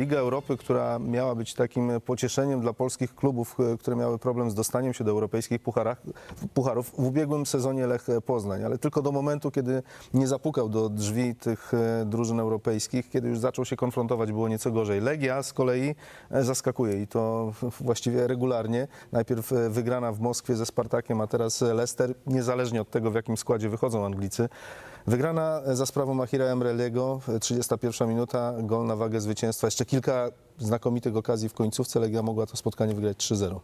Liga Europy, która miała być takim pocieszeniem dla polskich klubów, e, które miały problem z dostaniem się do europejskich pucharach, pucharów, w ubiegłym sezonie Lech Poznań, ale tylko do momentu, kiedy nie zapukał do drzwi tych e, drużyn europejskich, kiedy już zaczął się konfrontować, było nieco gorzej. Legia z kolei e, zaskakuje i to właściwie regularnie. Najpierw wygrana w Moskwie ze Spartakiem, a teraz Leicester, niezależnie od tego, w jakim składzie wychodzą Anglicy. Wygrana za sprawą Mahira Emreliego, 31 minuta, gol na wagę zwycięstwa. Jeszcze kilka znakomitych okazji w końcówce. Legia mogła to spotkanie wygrać 3-0.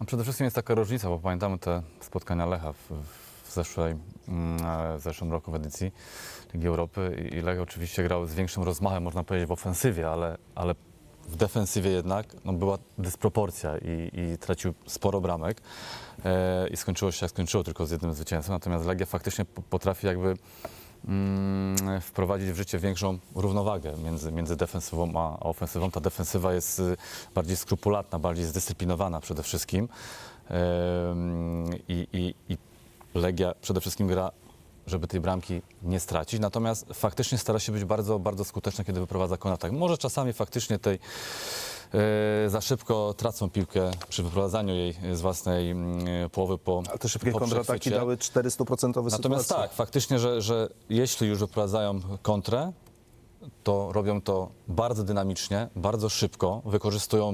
No przede wszystkim jest taka różnica, bo pamiętamy te spotkania Lecha w, w, zeszłej, mm, e, w zeszłym roku w edycji Ligi Europy i Lech oczywiście grał z większym rozmachem, można powiedzieć, w ofensywie, ale, ale w defensywie jednak no, była dysproporcja i, i tracił sporo bramek e, i skończyło się jak skończyło, tylko z jednym zwycięstwem. Natomiast Legia faktycznie po- potrafi jakby mm, wprowadzić w życie większą równowagę między, między defensywą a ofensywą. Ta defensywa jest y, bardziej skrupulatna, bardziej zdyscyplinowana przede wszystkim. Ym, I, i, I Legia przede wszystkim gra, żeby tej bramki nie stracić. Natomiast faktycznie stara się być bardzo, bardzo skuteczna, kiedy wyprowadza konatak. Może czasami faktycznie tej e, za szybko tracą piłkę przy wyprowadzaniu jej z własnej mm, połowy po A te szybkie po kontrataki przechwycie. dały 400% Natomiast sytuację. tak, faktycznie, że, że jeśli już wyprowadzają kontrę, to robią to bardzo dynamicznie, bardzo szybko, wykorzystują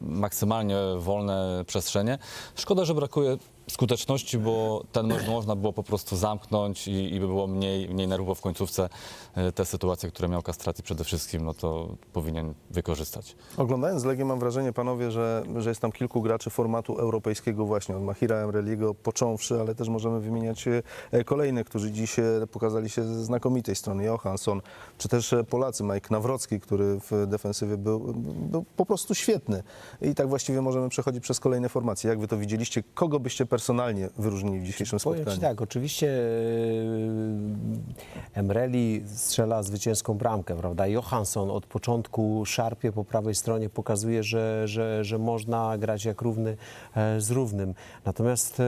maksymalnie wolne przestrzenie. Szkoda, że brakuje skuteczności, bo ten mecz można było po prostu zamknąć i, i by było mniej, mniej nerwów w końcówce. E, Te sytuacje, które miał Kastrati przede wszystkim, no to powinien wykorzystać. Oglądając Legię mam wrażenie, panowie, że, że jest tam kilku graczy formatu europejskiego właśnie, od Mahira Emreliego począwszy, ale też możemy wymieniać e, kolejnych, którzy dziś e, pokazali się ze znakomitej strony. Johansson, czy też Polacy, Mike Nawrocki, który w defensywie był, był po prostu świetny. I tak właściwie możemy przechodzić przez kolejne formacje. Jak wy to widzieliście? Kogo byście personalnie wyróżnili w dzisiejszym Powiem spotkaniu? Ci tak, oczywiście e, Emreli strzela zwycięską bramkę, prawda? Johansson od początku szarpie po prawej stronie, pokazuje, że, że, że można grać jak równy e, z równym. Natomiast e,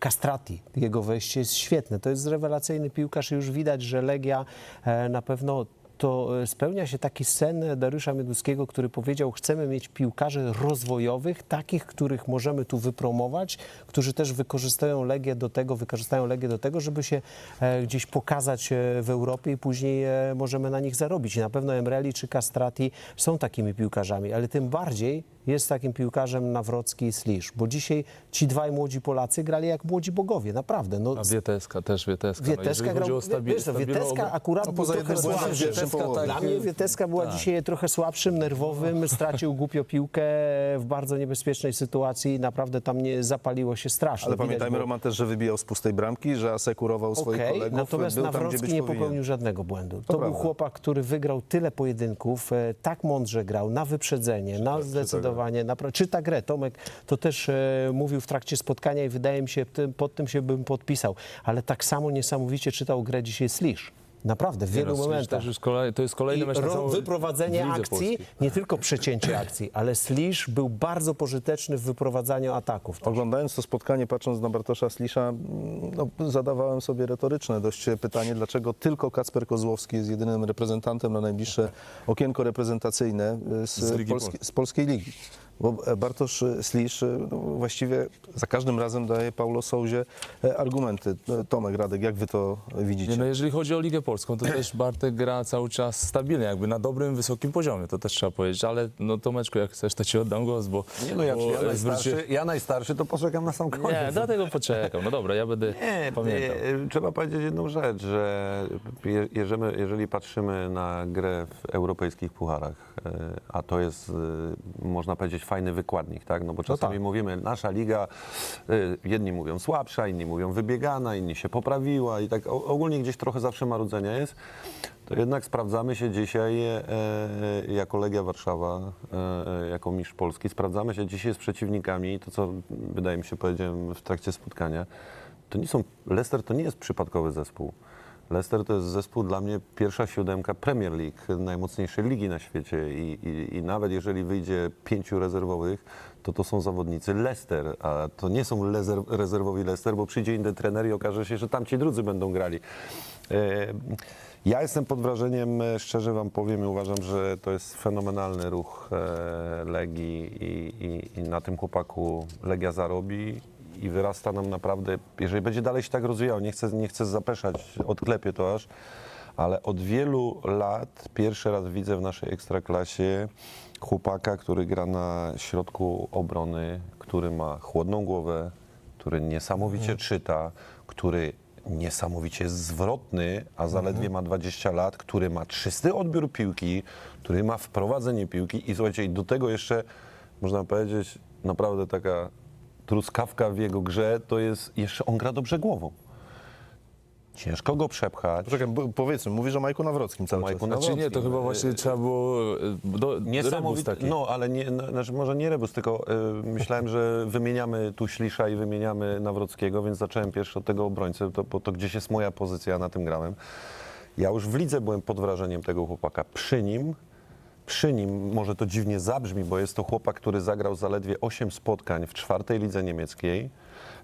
Castrati, jego wejście jest świetne. To jest rewelacyjny piłkarz i już widać, że Legia na pewno to e, spełnia się taki sen Dariusza Mioduskiego, który powiedział, chcemy mieć piłkarzy rozwojowych, takich, których możemy tu wypromować, którzy też wykorzystają Legię do tego, wykorzystają Legię do tego, żeby się e, gdzieś pokazać e, w Europie i później możemy na nich zarobić. I na pewno Emreli czy Castrati są takimi piłkarzami, ale tym bardziej jest takim piłkarzem Nawrocki i Slisz, bo dzisiaj ci dwaj młodzi Polacy grali jak młodzi bogowie, naprawdę. No, A Wieteska, też Wieteska. Wieteska no, grał, chodzi o stabi- wiesz, stabilną Wieteska akurat No był poza jednym błędem w pierwszym Wieteska, połowie. Dla mnie Wieteska była dzisiaj trochę słabszym, nerwowym, stracił głupio piłkę w bardzo niebezpiecznej sytuacji, naprawdę tam nie zapaliło się strasznie. Ale Widać pamiętajmy, było- Roman, też, że wybijał z pustej bramki, że asekurował swoich Okej, kolegów. natomiast był tam, gdzie Nawrocki być nie powinien. popełnił żadnego błędu. To, był prawda. chłopak, który wygrał tyle pojedynków, e, tak mądrze grał, na wyprzedzenie, na zdecydowanie, na, pra- czyta grę. Tomek to też e, mówił w trakcie spotkania i wydaje mi się, tym, pod tym się bym podpisał. Ale tak samo niesamowicie czytał grę dzisiaj Slisz. Naprawdę, w Nie wielu no, momentach. też już kolej, to jest kolejny I mecz na ro- wyprowadzenie akcji, polskiej. nie tylko przecięcie akcji, ale Slisz był bardzo pożyteczny w wyprowadzaniu ataków. Oglądając to spotkanie, patrząc na Bartosza Slisza, mm, no, zadawałem sobie retoryczne dość pytanie, dlaczego tylko Kacper Kozłowski jest jedynym reprezentantem na najbliższe okienko reprezentacyjne y, z, Z Polski, z polskiej ligi. Bo e, Bartosz Slisz y, no, właściwie za każdym razem daje Paulo Souzie e, argumenty. E, Tomek, Radek, jak wy to widzicie? Nie, no jeżeli chodzi o Ligę Polską, to też Bartek gra cały czas stabilnie, jakby na dobrym, wysokim poziomie, to też trzeba powiedzieć, ale no Tomeczku, jak chcesz, to ci oddam głos, bo... Nie no, ja, bo, ja, e, najstarszy, zwróci- ja najstarszy to poczekam na sam koniec. Nie, dlatego poczekam. No dobra, ja będę Nie, pamiętał. e, trzeba powiedzieć jedną rzecz, że je- jeżeli, jeżeli patrzymy na grę w europejskich pucharach, e, a to jest, e, można powiedzieć, fajny wykładnik, tak? No bo czasami tak. mówimy, nasza liga, e, jedni mówią słabsza, inni mówią wybiegana, inni się poprawiła i tak o- ogólnie gdzieś trochę zawsze marudzenia jest. To jednak sprawdzamy się dzisiaj e, jako Legia Warszawa, e, jako mistrz Polski, sprawdzamy się dzisiaj z przeciwnikami, to co wydaje mi się powiedziałem w trakcie spotkania, to nie są, Leicester to nie jest przypadkowy zespół. Leicester to jest zespół dla mnie pierwsza siódemka Premier League, najmocniejszej ligi na świecie i, i, i nawet jeżeli wyjdzie pięciu rezerwowych, to to są zawodnicy Leicester, a to nie są lezer, rezerwowi Leicester, bo przyjdzie inny trener i okaże się, że tamci drudzy będą grali. E, Ja jestem pod wrażeniem, e, szczerze Wam powiem i uważam, że to jest fenomenalny ruch e, Legii i, i, i na tym chłopaku Legia zarobi i wyrasta nam naprawdę, jeżeli będzie dalej się tak rozwijał, nie chcę, nie chcę zapeszać, odklepię to aż, ale od wielu lat pierwszy raz widzę w naszej ekstraklasie chłopaka, który gra na środku obrony, który ma chłodną głowę, który niesamowicie czyta, który niesamowicie jest zwrotny, a zaledwie ma 20 lat, który ma czysty odbiór piłki, który ma wprowadzenie piłki i słuchajcie, do tego jeszcze można powiedzieć naprawdę taka truskawka w jego grze, to jest jeszcze on gra dobrze głową. Ciężko go przepchać. Poczekaj, bo- powiedzmy, mówisz o Majku Nawrockim cały Majku czas. Nawrockim. Znaczy nie, to chyba właśnie trzeba było e, do, rebus Niesamowity, taki. no ale nie, no, znaczy może nie rebus, tylko y, myślałem, że wymieniamy tu Ślisza i wymieniamy Nawrockiego, więc zacząłem pierwszy od tego obrońcy, to, bo to gdzieś jest moja pozycja, na tym grałem. Ja już w lidze byłem pod wrażeniem tego chłopaka. Przy nim, przy nim, może to dziwnie zabrzmi, bo jest to chłopak, który zagrał zaledwie 8 spotkań w czwartej lidze niemieckiej,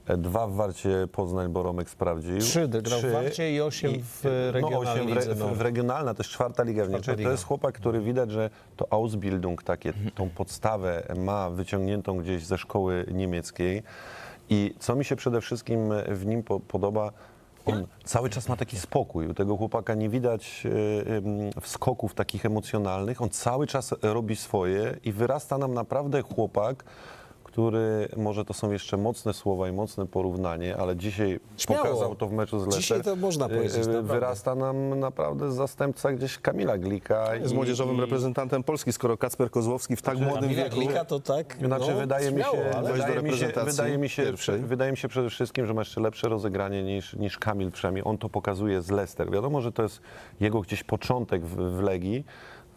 e, dwa w Warcie Poznań, bo Romek sprawdził. Trzy grał w Warcie i osiem w regionalnej no, osiem w, lidze, no. w regionalna, to jest czwarta liga w Niemczech. To jest chłopak, który widać, że to Ausbildung, takie, tą podstawę ma wyciągniętą gdzieś ze szkoły niemieckiej. I co mi się przede wszystkim w nim po, podoba, on cały czas ma taki spokój. U tego chłopaka nie widać y, wskoków takich emocjonalnych. On cały czas robi swoje i wyrasta nam naprawdę chłopak, który, może to są jeszcze mocne słowa i mocne porównanie, ale dzisiaj Śmiało. pokazał to w meczu z Leicester. Dzisiaj to można Y, powiedzieć, y, naprawdę. Wyrasta nam naprawdę zastępca gdzieś Kamila Glika. Jest i- młodzieżowym i- reprezentantem Polski, skoro Kacper Kozłowski w tak młodym Kamila wieku... Glika to tak, Znaczy, no, wydaje, mi się, ale... Wydaje, mi się, wydaje, mi się, pierwszej. wydaje mi się przede wszystkim, że ma jeszcze lepsze rozegranie niż, niż Kamil przynajmniej. On to pokazuje z Leicester. Wiadomo, że to jest jego gdzieś początek w, w Legii,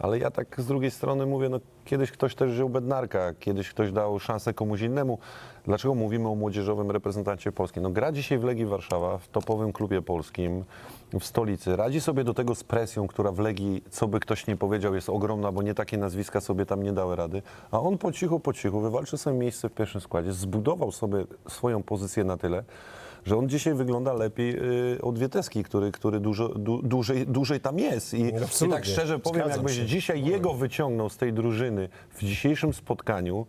ale ja tak z drugiej strony mówię, no kiedyś ktoś też wziął Bednarka, kiedyś ktoś dał szansę komuś innemu. Dlaczego mówimy o młodzieżowym reprezentancie Polski? No gra dzisiaj w Legii Warszawa, w topowym klubie polskim, w stolicy. Radzi sobie do tego z presją, która w Legii, co by ktoś nie powiedział, jest ogromna, bo nie takie nazwiska sobie tam nie dały rady. A on po cichu, po cichu wywalczył sobie miejsce w pierwszym składzie, zbudował sobie swoją pozycję na tyle, że on dzisiaj wygląda lepiej y, od Wieteski, który, który dużo, du, dłużej, dłużej tam jest. I, i Absolutnie. tak szczerze powiem, Zgadzam jakbyś się. dzisiaj jego wyciągnął z tej drużyny w dzisiejszym spotkaniu,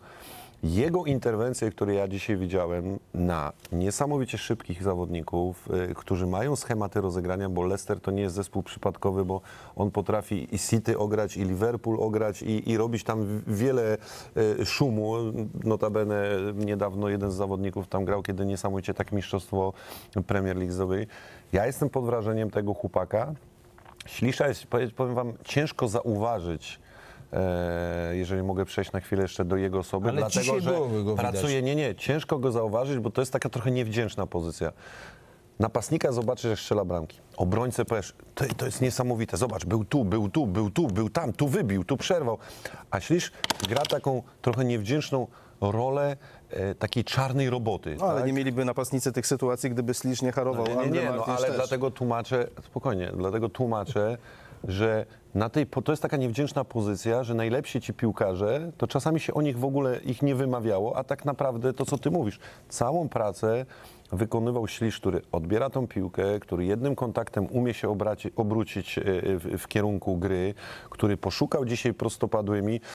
jego interwencje, które ja dzisiaj widziałem na niesamowicie szybkich zawodników, y, którzy mają schematy rozegrania, bo Leicester to nie jest zespół przypadkowy, bo on potrafi i City ograć, i Liverpool ograć, i, i robić tam wiele y, szumu. Notabene niedawno jeden z zawodników tam grał, kiedy niesamowicie tak mistrzostwo Premier League zdobyli. Ja jestem pod wrażeniem tego chłopaka. Ślisza jest, powie- powiem wam, ciężko zauważyć, e, jeżeli mogę przejść na chwilę jeszcze do jego osoby, Ale dlatego dzisiaj że byłoby go widać. pracuje, nie, nie, ciężko go zauważyć, bo to jest taka trochę niewdzięczna pozycja. Napastnika zobaczysz, jak strzela bramki. Obrońcę powiesz, to, to jest niesamowite, zobacz, był tu, był tu, był tu, był tam, tu wybił, tu przerwał. A Ślisz gra taką trochę niewdzięczną rolę e, takiej czarnej roboty. No, ale tak? nie mieliby napastnicy tych sytuacji, gdyby Slisz nie harował. Nie, nie, nie no, Martins ale też. dlatego tłumaczę, spokojnie, dlatego tłumaczę, że na tej, to jest taka niewdzięczna pozycja, że najlepsi ci piłkarze, to czasami się o nich w ogóle ich nie wymawiało, a tak naprawdę to, co ty mówisz, całą pracę wykonywał Ślisz, który odbiera tą piłkę, który jednym kontaktem umie się obrócić e, w, w kierunku gry, który poszukał dzisiaj prostopadłymi.